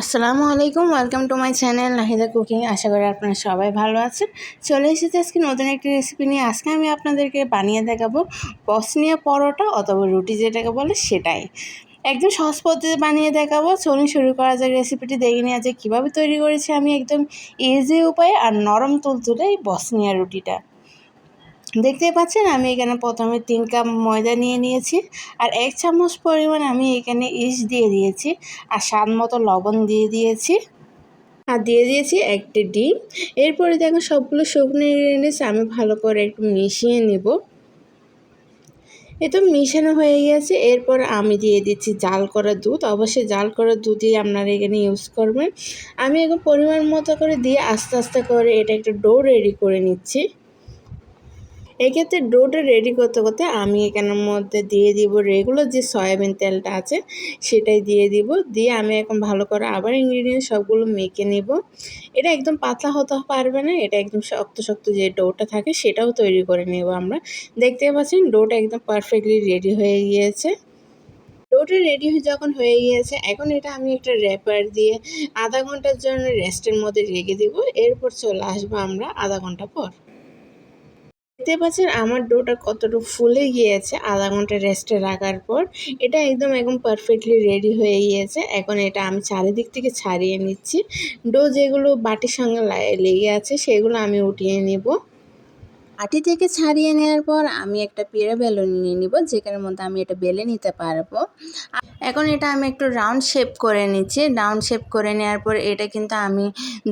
আসসালামু আলাইকুম welcome to my channel Nahida cooking আশা করি আপনারা সবাই ভালো আছেন। চলে এসেছি আজকে নতুন একটি রেসিপি নিয়ে। আজকে আমি আপনাদেরকে বানিয়ে দেখাবো বসনিয়া পরোটা অথবা রুটি যেটাকে বলে সেটাই। একদম সহজ পদ্ধতিতে বানিয়ে দেখাবো। চলুন শুরু করা যাক রেসিপিটি দেখে নিয়ে যে কীভাবে তৈরি করেছি আমি একদম ইজি উপায়ে আর নরম তুলতুলে এই বসনিয়া রুটিটা। দেখতেই পাচ্ছেন, আমি এখানে প্রথমে তিন কাপ ময়দা নিয়ে নিয়েছি আর এক চামচ পরিমাণ আমি এখানে ইস দিয়ে দিয়েছি আর স্বাদ মতো লবণ দিয়ে দিয়েছি। আর দিয়ে দিয়েছি একটি ডিম। এরপরে দেখো সবগুলো শুকনো ইনগ্রিডিয়েন্টস আমি ভালো করে একটু মিশিয়ে নেব। এ তো মিশানো হয়ে গেছে, এরপর আমি দিয়ে দিচ্ছি জাল করা দুধ। অবশ্যই জাল করা দুধই আপনারা এখানে ইউজ করবেন। আমি এখন পরিমাণ মতো করে দিয়ে আস্তে আস্তে করে এটা একটা ডো রেডি করে নিচ্ছি। এক্ষেত্রে ডোটা রেডি করতে করতে আমি এখানের মধ্যে দিয়ে দিব রেগুলার যে সয়াবিন তেলটা আছে, সেটাই দিয়ে দিব। দিয়ে আমি এখন ভালো করে আবার ইনগ্রিডিয়েন্ট সবগুলো মেখে নেব। এটা একদম পাতলা হতে পারবে না, এটা একদম শক্ত শক্ত যে ডোটা থাকে সেটাও তৈরি করে নেব আমরা। দেখতে পাচ্ছেন ডোটা একদম পারফেক্টলি রেডি হয়ে গিয়েছে। ডোটা রেডি যখন হয়ে গিয়েছে, এখন এটা আমি একটা র্যাপার দিয়ে আধা ঘণ্টার জন্য রেস্টের মধ্যে রেখে দিব। এরপর চলে আসব আমরা আধা ঘণ্টা পর। দেখতে পাচ্ছেন আমার ডোটা কতটুকু ফুলে গিয়েছে, আধা ঘণ্টা রেস্টে রাখার পর। এটা একদম একদম পারফেক্টলি রেডি হয়ে গিয়েছে। এখন এটা আমি চারিদিক থেকে ছাড়িয়ে নিচ্ছি। ডো যেগুলো বাটির সঙ্গে লেগে আছে, সেগুলো আমি উঠিয়ে নেব। আটি থেকে ছাড়িয়ে নেওয়ার পর আমি একটা পেড়ে বেলুন নিয়ে নিব, যেখানের মধ্যে আমি এটা বেলে নিতে পারব। এখন এটা আমি একটু রাউন্ড শেপ করে নিচ্ছি। রাউন্ড শেপ করে নেওয়ার পর এটা কিন্তু আমি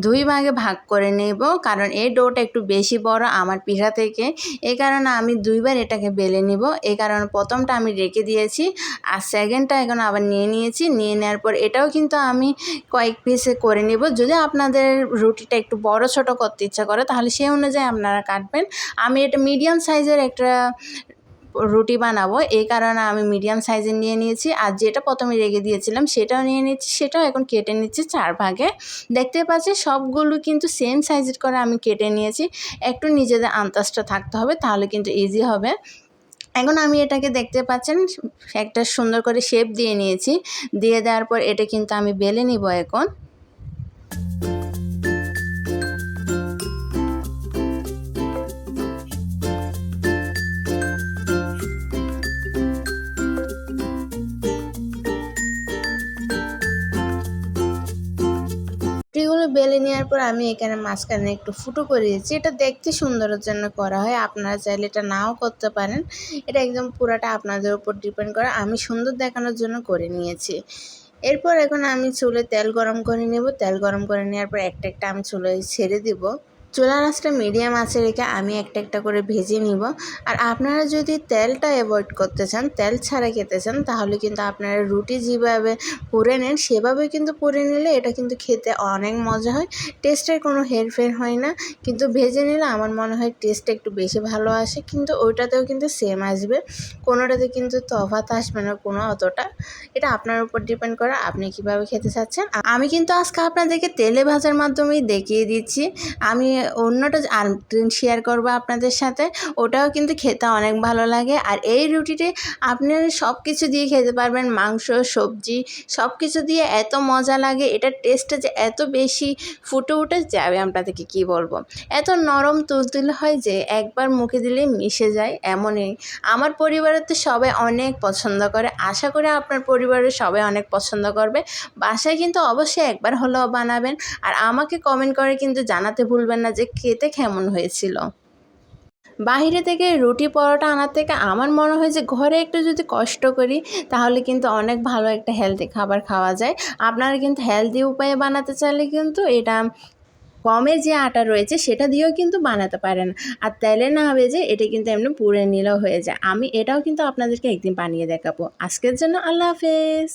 দুই ভাগে ভাগ করে নেব। কারণ এই ডোটা একটু বেশি বড় আমার পিঠা থেকে। এই কারণে আমি দুইবার এটাকে বেলে নিব। এই কারণে প্রথমটা আমি রেখে দিয়েছি আর সেকেন্ডটা এখন আবার নিয়ে নিয়েছি। নিয়ে নেওয়ার পর এটাও কিন্তু আমি কয়েক পিসে করে নিব। যদি আপনাদের রুটিটা একটু বড় ছোট করতে ইচ্ছা করে, তাহলে সেই অনুযায়ী আপনারা কাটবেন। আমি এটা মিডিয়াম সাইজের একটা রুটি বানাবো, এই কারণে আমি মিডিয়াম সাইজের নিয়ে নিয়েছি। আর যেটা প্রথমে রেখে দিয়েছিলাম সেটাও নিয়ে নিচ্ছি সেটাও এখন কেটে নিচ্ছি চার ভাগে। দেখতে পাচ্ছি সবগুলো কিন্তু সেম সাইজের করে আমি কেটে নিয়েছি। একটু নিজেদের আন্দাজটা থাকতে হবে, তাহলে কিন্তু ইজি হবে। এখন আমি এটাকে দেখতে পাচ্ছেন, একটা সুন্দর করে শেপ দিয়ে নিয়েছি। দিয়ে দেওয়ার পর এটা কিন্তু আমি বেলে নিব এখন। বেলে নেওয়ার পর আমি এখানে মাঝখানে একটু ফুটো করে দিয়েছি। এটা দেখতে সুন্দরের জন্য করা হয়। আপনারা চাইলে এটা নাও করতে পারেন। এটা একদম পুরাটা আপনাদের উপর ডিপেন্ড করে। আমি সুন্দর দেখানোর জন্য করে নিয়েছি। এরপর এখন আমি চুলে তেল গরম করে নেব। তেল গরম করে নেওয়ার পর একটা একটা আমি চুলে ছেড়ে দিব। চুলার আঁচটা মিডিয়াম আছে রেখে আমি একটা একটা করে ভেজে নিব। আর আপনারা যদি তেলটা অ্যাভয়েড করতে চান, তেল ছাড়া খেতে চান, তাহলে কিন্তু আপনারা রুটি যেভাবে পুড়ে নেন, সেভাবে কিন্তু পুড়ে নিলে এটা কিন্তু খেতে অনেক মজা হয়। টেস্টের কোনো হেরফের হয় না। কিন্তু ভেজে নিলে আমার মনে হয় টেস্টটা একটু বেশি ভালো আসে। কিন্তু ওইটাতেও কিন্তু সেম আসবে। কোনোটাতে কিন্তু তফাত আসবে না, কোনো অতটা। এটা আপনার উপর ডিপেন্ড করে আপনি কীভাবে খেতে চাচ্ছেন। আমি কিন্তু আজকে আপনাদেরকে তেলে ভাজার মাধ্যমেই দেখিয়ে দিচ্ছি। আমি অন্যটা আর শেয়ার করব আপনাদের সাথে, ওটাও কিন্তু খেতে অনেক ভালো লাগে। আর এই রুটিটি আপনারা সব কিছু দিয়ে খেতে পারবেন, মাংস, সবজি সব কিছু দিয়ে এত মজা লাগে এটার টেস্টটা যে এত বেশি ফুটে উঠে যাবে আপনাদেরকে কী বলব? এত নরম তুলতুলে হয় যে একবার মুখে দিলে মিশে যায়, এমনই। আমার পরিবারের তো সবাই অনেক পছন্দ করে, আশা করি আপনার পরিবারের সবাই অনেক পছন্দ করবে। বাসায় কিন্তু অবশ্যই একবার হলেও বানাবেন। আর আমাকে কমেন্ট করে কিন্তু জানাতে ভুলবেন না যে খেতে কেমন হয়েছিল। বাহিরে থেকে রুটি পরোটা আনার থেকে আমার মনে হয় যে ঘরে একটু যদি কষ্ট করি, তাহলে কিন্তু অনেক ভালো একটা হেলদি খাবার খাওয়া যায়। আপনারা কিন্তু হেলদি উপায়ে বানাতে চাইলে কিন্তু এটা গমের যে আটা রয়েছে, সেটা দিয়েও কিন্তু বানাতে পারেন। আর তেলে না হবে যে এটা কিন্তু এমনি পুড়ে নিলেও হয়ে যায়। আমি এটাও কিন্তু আপনাদেরকে একদিন বানিয়ে দেখাবো। আজকের জন্য আল্লাহ হাফেজ।